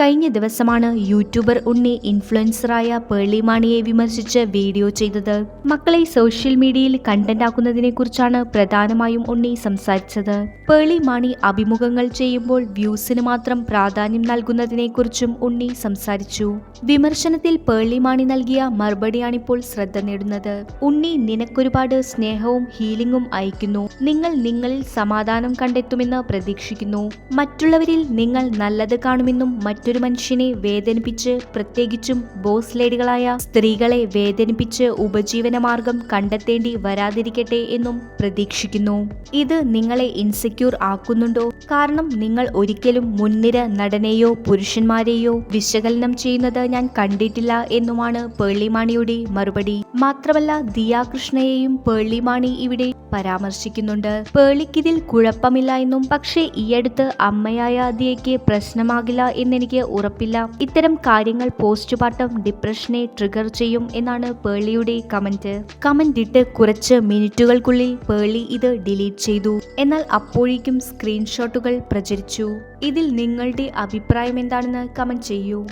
കഴിഞ്ഞ ദിവസമാണ് യൂട്യൂബർ ഉണ്ണി ഇൻഫ്ലുവൻസറായ പേർളി മാണിയെ വിമർശിച്ച് വീഡിയോ ചെയ്തത്. മക്കളെ സോഷ്യൽ മീഡിയയിൽ കണ്ടന്റ് ആക്കുന്നതിനെ കുറിച്ചാണ് പ്രധാനമായും ഉണ്ണി സംസാരിച്ചത്. പേർളി മാണി അഭിമുഖങ്ങൾ ചെയ്യുമ്പോൾ വ്യൂസിന് മാത്രം പ്രാധാന്യം നൽകുന്നതിനെക്കുറിച്ചും ഉണ്ണി സംസാരിച്ചു. വിമർശനത്തിൽ പേർളി മാണി നൽകിയ മറുപടിയാണിപ്പോൾ ശ്രദ്ധ നേടുന്നത്. ഉണ്ണി നിനക്കൊരുപാട് സ്നേഹവും ഹീലിംഗും അയക്കുന്നു നിങ്ങൾ നിങ്ങളിൽ സമാധാനം കണ്ടെത്തുമെന്ന് പ്രതീക്ഷിക്കുന്നു. മറ്റുള്ളവരിൽ നിങ്ങൾ നല്ലത് കാണുമെന്നും മറ്റൊരു മനുഷ്യനെ വേദനിപ്പിച്ച് പ്രത്യേകിച്ചും ബോസ് ലേഡികളായ സ്ത്രീകളെ വേദനിപ്പിച്ച് ഉപജീവന മാർഗം കണ്ടെത്തേണ്ടി വരാതിരിക്കട്ടെ എന്നും പ്രതീക്ഷിക്കുന്നു. ഇത് നിങ്ങളെ ഇൻസെക്യൂർ ആക്കുന്നുണ്ടോ? കാരണം നിങ്ങൾ ഒരിക്കലും മുൻനിര നടനെയോ പുരുഷന്മാരെയോ വിശകലനം ചെയ്യുന്നത് ഞാൻ കണ്ടിട്ടില്ല എന്നുമാണ് പേളിമാണിയുടെ മറുപടി. മാത്രമല്ല ദിയാകൃഷ്ണയെയും കൃഷ്ണയെയും പേർളിമാണി ഇവിടെ പരാമർശിക്കുന്നുണ്ട്. പേളിക്കിതിൽ കുഴപ്പമില്ല എന്നും പക്ഷേ ഈയടുത്ത് അമ്മയായ ദിയയ്ക്ക് പ്രശ്നമാകില്ല എന്നെനിക്ക് ഉറപ്പില്ല. ഇത്തരം കാര്യങ്ങൾ പോസ്റ്റ്മോർട്ടം ഡിപ്രഷനെ ട്രിഗർ ചെയ്യും എന്നാണ് പേളിയുടെ കമന്റ്. കമന്റ് ഇട്ട് കുറച്ച് മിനിറ്റുകൾക്കുള്ളിൽ പേളി ഇത് ഡിലീറ്റ് ചെയ്തു. എന്നാൽ അപ്പോഴേക്കും സ്ക്രീൻഷോട്ടുകൾ പ്രചരിച്ചു. ഇതിൽ നിങ്ങളുടെ അഭിപ്രായം എന്താണെന്ന് കമന്റ് ചെയ്യൂ.